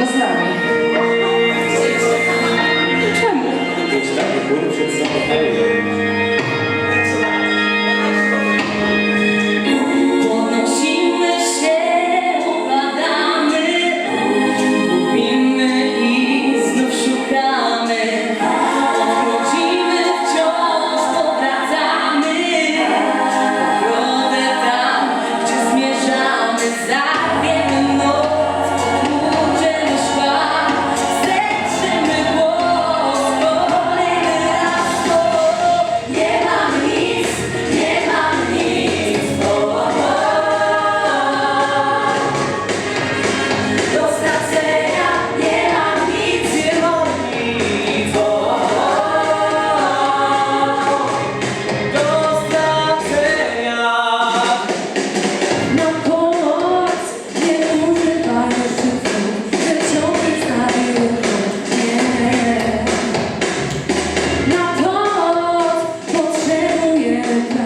Kasama Amen.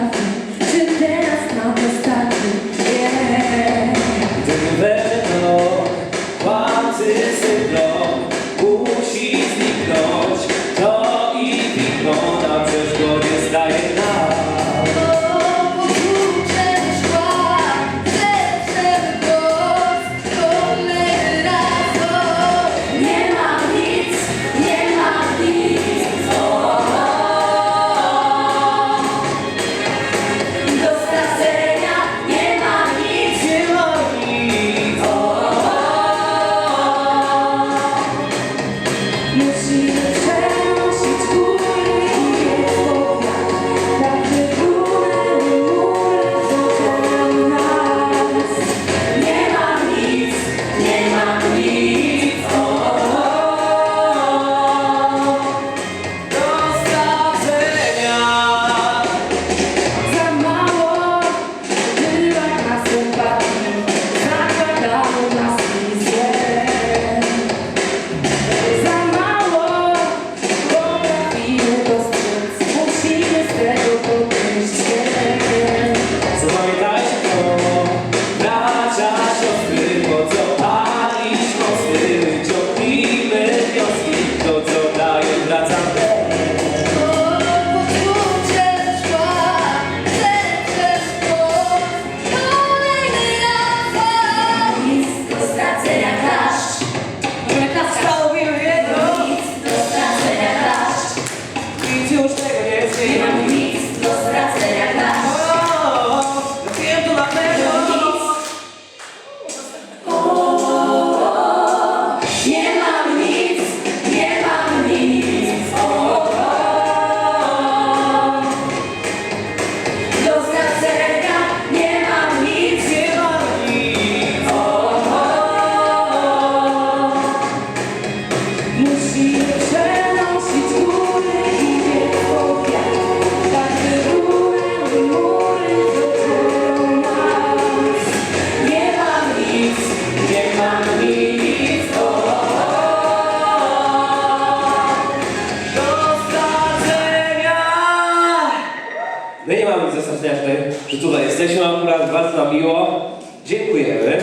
że tutaj jesteśmy akurat, bardzo miło. Dziękujemy.